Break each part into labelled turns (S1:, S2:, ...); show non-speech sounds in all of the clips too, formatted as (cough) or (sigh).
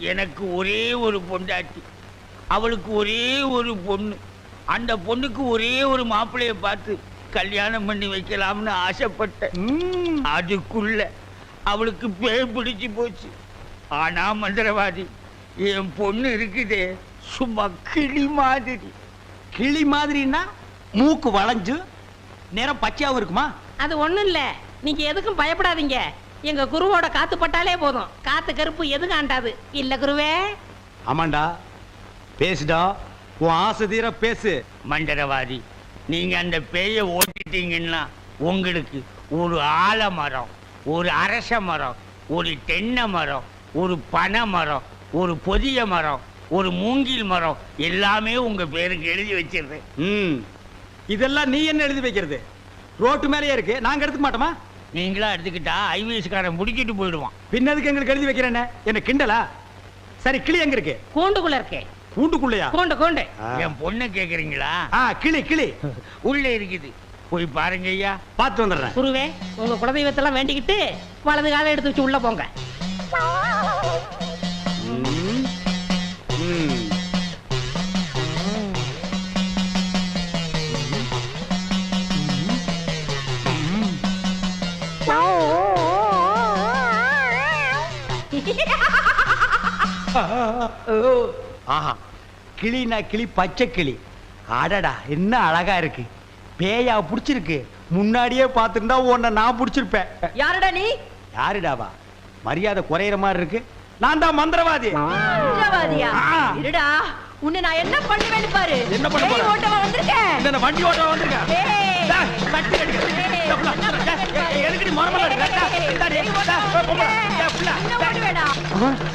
S1: எனக்கு ஒரே ஒரு பொண்டாட்டி. அவளுக்கு ஒரே ஒரு பொண்ணு. அந்த பொண்ணுக்கு ஒரே ஒரு மாப்பிள்ளைய பார்த்து கல்யாணம் பண்ணி வைக்கலாம்னு ஆசைப்பட்டேன்.
S2: ம்,
S1: அதுக்குள்ள அவளுக்கு பேய் பிடிச்சு போச்சு. ஆனா மந்திரவாதி என் பொண்ணு இருக்குதே சும்மா கிளி மாதிரி.
S2: கிளி மாதிரின்னா மூக்கு வளைஞ்சு நேரம் பச்சையாவும் இருக்குமா?
S3: அது ஒண்ணும் இல்ல. நீங்க எதுக்கும் பயப்படாதீங்க. எங்க குருவோட காத்து பட்டாலே போதும். காத்து கருப்பு எதுவும் ஆண்டாது? இல்ல குருவே?
S2: ஆமாண்டா. பேசுடா. உன் ஆசை தீர பேசு.
S1: மந்திரவாதி நீங்க அந்த பேயை ஓட்டிட்டீங்கன்னா உங்களுக்கு ஒரு ஆலமரம் ஒரு அரச மரம் ஒரு தென்னை மரம் ஒரு பனை மரம் ஒரு பொதிய மரம் ஒரு மூங்கில் மரம் எல்லாமே உங்க பேருக்கு எழுதி வச்சிருந்தேன்
S2: ம். இதெல்லாம் நீ என்ன எழுதி வைக்கிறது? ரோட்டு மேலேயே இருக்கு. நாங்க எடுத்துக்க மாட்டோமா?
S1: நீங்களா எடுத்துக்கிட்டா ஐவிஎஸ்காரன் முடிக்கிட்டு போயிடுவான்.
S2: பின்னதுக்கு எங்களுக்கு எழுதி வைக்கிறேன்னு என்ன? கிண்டலா? சரி கிளி எங்க இருக்கு?
S3: கூண்டுக்குள்ள இருக்கே.
S2: கூண்டுக்குள்ளையா?
S3: கூண்டு கூண்டு.
S1: என் பொண்ணை கேக்குறீங்களா?
S2: ஆ கிளி கிளி.
S1: உள்ள இருக்குது. போய் பாருங்க ஐயா.
S2: பார்த்து வந்துடுறேன்.
S3: குருவே உங்க குலதெய்வத்தெல்லாம் வேண்டிக்கிட்டு வலது காலை எடுத்து வச்சு உள்ள போங்க. (laughs)
S2: ஆஹா கிளினா கிளி பச்சை கிளி. அடடா என்ன அழகா இருக்கு. பேயா புடிச்சிருக்கு. முன்னாடியே பார்த்துருந்தா உன்னை நான் புடிச்சிருப்பேன்.
S4: யாருடா நீ?
S2: யாருடாவா? மரியாதை குறையிற மாதிரி இருக்கு. நான் தான் மந்திரவாதி.
S4: மந்திரவாதியா. இருடா உன்னை நான் என்ன பண்ணுவேன்னு பாரு.
S2: என்ன பண்ண?
S4: ஓட்டவா வந்திருக்கேன்.
S2: இந்த வண்டி ஓட்ட வந்திருக்கேன். கட்டி அடிக்க. எதுக்கு நீ இருக்க?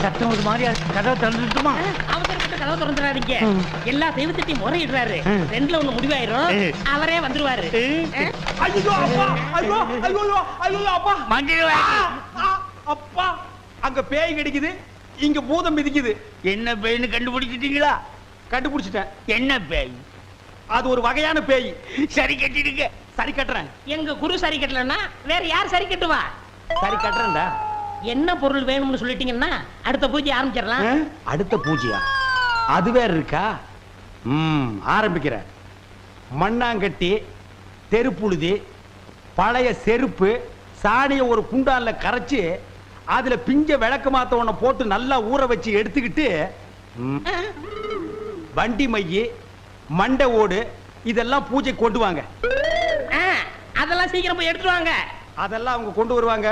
S1: சத்தம் ஒரு மாதிரியா கதவை திறந்துட்டுமா
S3: அவசரப்பட்டு கதவை திறந்துடாதீங்க. எல்லா தெய்வத்திட்டையும் முறையிடுறாரு. ரெண்டுல ஒண்ணு முடிவாயிரும். அவரே வந்துருவாரு.
S2: ஐயோ, அப்பா, ஐயோ, ஐயோ, ஐயோ, அப்பா. ஆ, அப்பா அங்க பேய் கிடைக்குது. இங்க பூதம் மிதிக்குது.
S1: என்ன பேய்னு கண்டுபிடிச்சிட்டீங்களா?
S2: கண்டுபிடிச்சிட்டேன்.
S1: என்ன பேய்?
S2: அது ஒரு வகையான பேய்.
S1: சரி கட்டிடுங்க.
S2: சரி கட்டுறேன்.
S3: எங்க குரு சரி கட்டலன்னா வேற யார் சரி கட்டுவா?
S2: சரி கட்டுறேன்டா.
S3: என்ன பொருள் வேணும்னு சொல்லிட்டீங்கன்னா அடுத்த பூஜை ஆரம்பிச்சிடலாம்?
S2: அடுத்த பூஜையா? அது வேற இருக்கா? ம் ஆரம்பிக்கிறேன் மண்ணாங்கட்டி தெருப்புழுதி பழைய செருப்பு சாணியை ஒரு குண்டான்ல கரைச்சு அதுல பிஞ்ச விளக்கு மாத்த ஒண்ண போட்டு நல்லா ஊற வச்சு எடுத்துக்கிட்டு வண்டி மைய மண்டை ஓடு இதெல்லாம் பூஜை கொண்டு வாங்க.
S3: அதெல்லாம் சீக்கிரம் போய் எடுத்துட்டு வாங்க.
S2: அதெல்லாம் அவங்க கொண்டு வருவாங்க.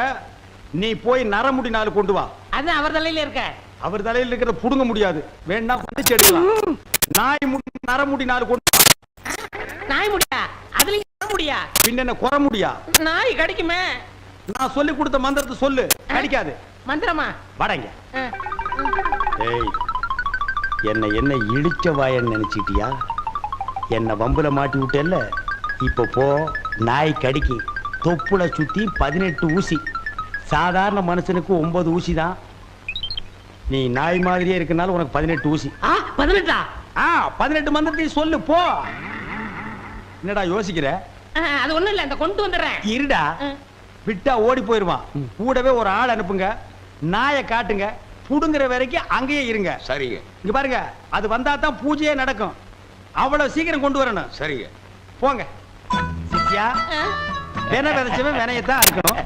S2: நீ போய் நரமுடி நாலு கொண்டு வா.
S3: அது அவர் தலையில இருக்க.
S2: அவர் தலையில இருக்கிறத புடுங்க முடியாது. வேணா பறிச்சு எடுக்கலாம். நாய் முடி நரமுடி நாலு கொண்டு வா.
S3: நாய் முடியா? நாய் முடியா?
S2: பின்ன என்ன குற முடியா?
S3: நாய் கடிக்குமே.
S2: நான் சொல்லி கொடுத்த மந்திரத்தை சொல்லு. கிடைக்காது.
S3: மந்திரமா?
S2: வடங்க. ஏய் என்ன என்ன இடிச்ச வாயன்னு நினைச்சிட்டியா? என்ன வம்புல மாட்டி விட்டேல்ல? இப்ப போ நாய் கடிக்கு. தொப்புல சுத்தி பதினெட்டு ஊசி. சாதாரண மனுஷனுக்கு ஒன்பது ஊசி தான் நீ நாய் மாதிரியே இருக்கனால உனக்கு பதினெட்டு ஊசி.
S3: ஆ பதினெட்டா?
S2: ஆ பதினெட்டு மந்திரத்தையும் சொல்லு போ. என்னடா யோசிக்கிற?
S3: அது ஒண்ணும் இல்ல இந்த கொண்டு வந்துடுறேன்.
S2: இருடா. விட்டா ஓடி போயிருவான். கூடவே ஒரு ஆள் அனுப்புங்க. நாயை காட்டுங்க. புடுங்குற வரைக்கும் அங்கேயே இருங்க.
S5: சரிங்க.
S2: இங்க பாருங்க அது வந்தா தான் பூஜையே நடக்கும். அவ்வளவு சீக்கிரம் கொண்டு வரணும்.
S5: சரிங்க.
S2: போங்க.
S3: ஆ,
S2: வென விதைச்சவன் வினையத்தான் இருக்கணும்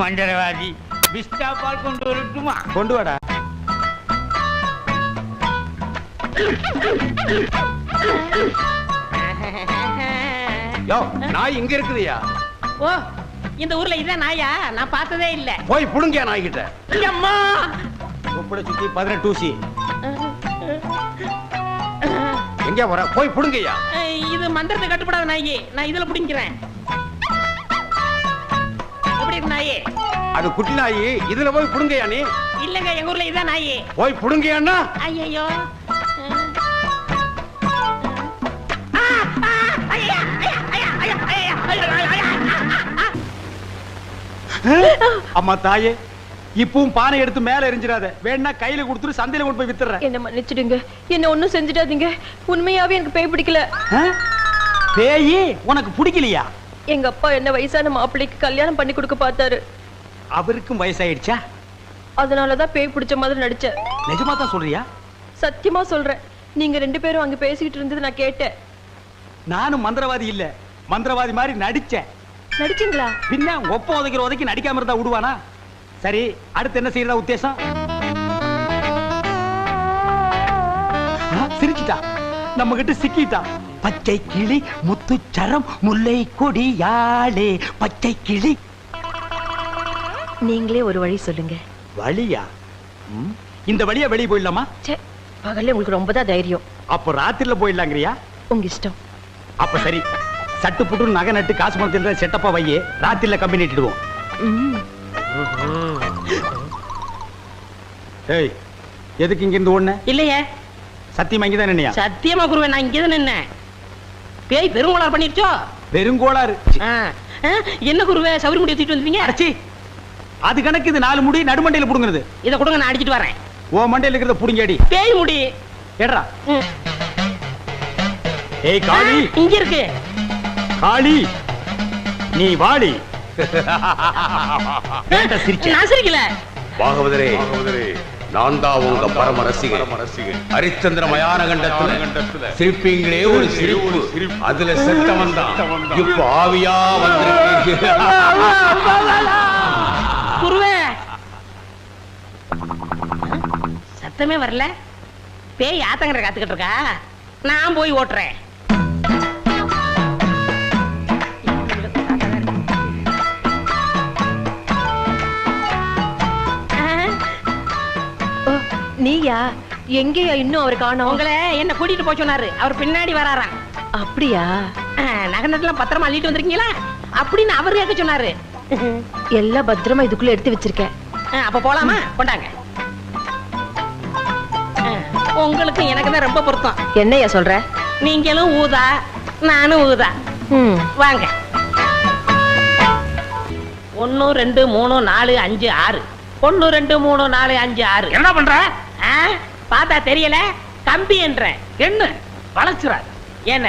S1: மந்திரவாதி. பிஸ்டா பால் கொண்டு வரட்டுமா?
S2: கொண்டு வாடா.
S5: யோ நாய் இங்க இருக்குதுயா?
S3: ஓ இந்த ஊர்ல இதான் நாயா? நான் பார்த்ததே இல்ல.
S5: போய் புடுங்க நாய் கிட்ட
S3: அம்மா
S2: தொப்புளை சுத்தி பதினெட்டு ஊசி.
S5: எங்க வர போய் புடுங்கய்யா
S3: இது மந்திரத்தை கட்டுப்படாத நாயி. நான் இதுல பிடிக்கிறேன் இருக்கு நாயி.
S5: அது குட்டி நாய். இதுல போய் புடுங்கய்யா நீ?
S3: இல்லங்க எங்க ஊர்ல இதான் நாயி.
S5: போய் புடுங்கய்யான்னா?
S3: ஐயோ
S2: அம்மா தாயே இப்பவும் பானை எடுத்து மேல எரிஞ்சிடாத. வேணா கையில கொடுத்துட்டு சந்தையில கொண்டு போய் வித்துறேன்
S4: என்ன மன்னிச்சிடுங்க. என்ன ஒண்ணும் செஞ்சிடாதீங்க. உண்மையாவே எனக்கு பேய் பிடிக்கல?
S2: பேயி உனக்கு பிடிக்கலையா?
S4: எங்க அப்பா என்ன வயசான மாப்பிள்ளைக்கு கல்யாணம் பண்ணி கொடுக்க பார்த்தாரு.
S2: அவருக்கும் வயசாயிடுச்சா?
S4: அதனாலதான் பேய் பிடிச்ச மாதிரி நடிச்சேன்
S2: நிஜமா தான் சொல்றியா?
S4: சத்தியமா சொல்றேன். நீங்க ரெண்டு பேரும் அங்க பேசிக்கிட்டு இருந்தது நான் கேட்டேன்.
S2: நானும் மந்திரவாதி இல்ல. மந்திரவாதி மாதிரி நடிச்சேன்.
S4: நடிச்சீங்களா?
S2: பின்ன ஒப்ப உதைக்கிற உதைக்கு நடிக்காம இருந்தா விடுவானா? சரி அடுத்து என்ன செய்யறதா உத்தேசம்? சிரிச்சிட்டா. நம்ம கிட்ட சிக்கிட்டா. பச்சை கிளி முத்துச்சரம் முல்லை கொடியாளே பச்சை கிளி.
S4: நீங்களே ஒரு வழி சொல்லுங்க.
S2: வழியா? ம், இந்த வழியா வெளியே போயிடலாமா?
S4: ச்சே பகல்ல உங்களுக்கு ரொம்ப தான் தைரியம்.
S2: அப்போ ராத்திரில போயிடலாங்கிறியா?
S4: உங்க இஷ்டம்.
S2: அப்ப சரி சட்டு புட்டு நகை நட்டு காசு பணத்தில் செட்டப்பா வையே ராத்திரில கம்பெனி இட்டுடுவோம்.
S4: ம்.
S2: ஏய் எதுக்கு இங்க இருந்து ஒண்ணு
S3: இல்லையே.
S2: சத்தியமா இங்க தான் நினையா
S3: சத்தியமா குருவே நான் இங்கே தான் நின்னேன். பேய் பெருங்கோளார் பண்ணிருச்சோ?
S2: பெருங்கோளாறு.
S3: என்ன குருவே சவுரி முடி தூக்கிட்டு வந்துருவீங்க
S2: அடச்சி. அது கணக்கு இது நாலு முடி நடுமண்டையில புடுங்குறது
S3: இதை கொடுங்க நான் அடிச்சிட்டு வரேன்.
S2: ஓ மண்டையில இருக்கிறத புடுங்கடி
S3: பேய் முடி.
S2: ஏடுறா
S3: ம்.
S2: ஏய் காளி.
S3: இங்க இருக்கு.
S2: காளி நீ வாடி? (laughs)
S3: நான் சிரிக்கல.
S5: பாகவதரே. நான் தான் உங்க பரம ரசிகன் ஹரிச்சந்திர மயான கண்டத்துல சிரிப்பீங்களே ஒரு சிரிப்பு அதுல செத்தவன் தான் இப்ப ஆவியா வந்திருக்கீங்க
S3: சத்தமே வரல பேய் ஆத்தங்கரை காத்துக்கிட்டு இருக்கா நான் போய் ஓட்டுறேன்
S4: நீயா? எங்கேயா இன்னும் அவர் காணோம்?
S3: உங்களை என்ன கூட்டிட்டு போய் சொன்னாரு. அவர் பின்னாடி வராராம்.
S4: அப்படியா?
S3: நகனத்தெல்லாம் பத்திரமா அள்ளிட்டு வந்திருக்கீங்களா? அப்படின்னு அவர் கேட்க சொன்னாரு.
S4: எல்லாம் பத்திரமா இதுக்குள்ள எடுத்து வச்சிருக்கேன்.
S3: அப்ப போலாமா? கொண்டாங்க. உங்களுக்கு எனக்கு தான் ரொம்ப பொருத்தம்.
S4: என்னையா சொல்ற?
S3: நீங்களும் ஊதா நானும் ஊதா. வாங்க. ஒன்னு ரெண்டு மூணு நாலு அஞ்சு ஆறு. ஒன்னு ரெண்டு மூணு நாலு அஞ்சு ஆறு.
S1: என்ன பண்ற?
S3: பார்த்தா தெரியல? கம்பி என்ற.
S1: என்ன? வளைச்சுறாரு
S3: என்ன?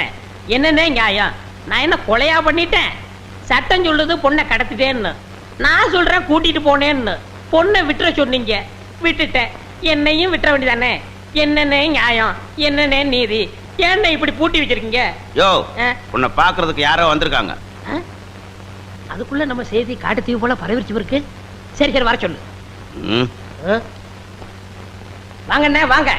S3: என்னன்னே நியாயம். நான் என்ன கொலையா பண்ணிட்டேன்? சட்டம் சொல்லுது பொண்ணை கடத்திட்டேன்னு. நான் சொல்றேன் கூட்டிட்டு போனேன்னு. பொண்ணை விட்டுற சொன்னீங்க. விட்டுட்டேன். என்னையும் விட்டுற வேண்டியதானே? என்னன்னே நியாயம். என்னன்னே நீதி. என்ன இப்படி பூட்டி வச்சிருக்கீங்க?
S6: யோ? உன்னை பாக்குறதுக்கு யாரோ வந்திருக்காங்க?
S3: அதுக்குள்ள நம்ம செய்தி காட்டுத்தீவு போல பரவிருச்சு இருக்கு சரி சரி வர சொல்லு.
S6: ம்,
S3: வாங்க. அண்ணே வாங்க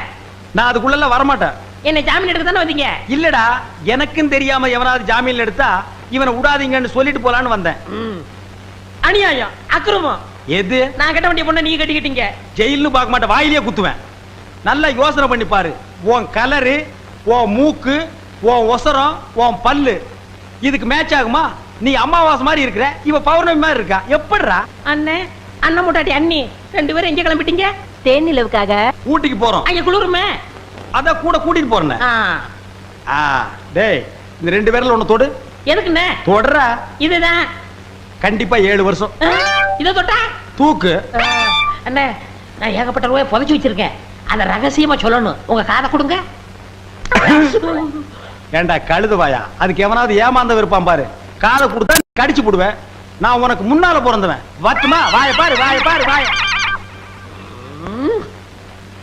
S2: நான் அதுக்குள்ள வரமாட்டேன்.
S3: என்ன ஜாமீன் எடுக்க தானே வந்தீங்க?
S2: இல்லடா எனக்கும் தெரியாம எவனாவது ஜாமீன்ல எடுத்தா இவனை விடாதீங்கன்னு சொல்லிட்டு போலான்னு வந்தேன்.
S3: அநியாயம் அக்கிரமம்.
S2: எது?
S3: நான் கட்ட வேண்டிய பொண்ணை நீ கட்டிக்கிட்டீங்க.
S2: ஜெயில்னு பார்க்க மாட்டேன் வாயிலேயே குத்துவேன். நல்லா யோசனை பண்ணி பாரு. உன் கலரு உன் மூக்கு உன் ஒசரம் உன் பல்லு இதுக்கு மேட்ச் ஆகுமா? நீ அமாவாசை மாதிரி இருக்கிற இவ பௌர்ணமி மாதிரி இருக்கா? எப்படிடா?
S3: அண்ணே அண்ணன் முட்டாட்டி அண்ணி ரெண்டு பேரும் எங்க கிளம்பிட்டீங்க?
S4: தேன் நிலவுக்காக.
S2: ஊட்டிக்கு போறோம்.
S3: அங்க குளிருமே?
S2: அதான் கூட கூட்டிட்டு போறேன்
S3: ஆ.
S2: ஆ டேய் இந்த ரெண்டு பேர்ல ஒண்ணு தொடு.
S3: எதுக்குண்ணே?
S2: தொடர
S3: இதுதான்
S2: கண்டிப்பா ஏழு வருஷம்.
S3: இதை தொட்டா?
S2: தூக்கு.
S3: அண்ணே நான் ஏகப்பட்ட ரூபாய் புதைச்சு வச்சிருக்கேன். அதை ரகசியமா சொல்லணும். உங்க காதை கொடுங்க.
S2: ஏண்டா கழுதுவாயா அதுக்கு எவனாவது ஏமாந்த விருப்பான் பாரு. காதை கொடுத்தா கடிச்சு போடுவேன். நான் உனக்கு முன்னால பிறந்தவன். வத்துமா வாய பாரு வாய பாரு வாய.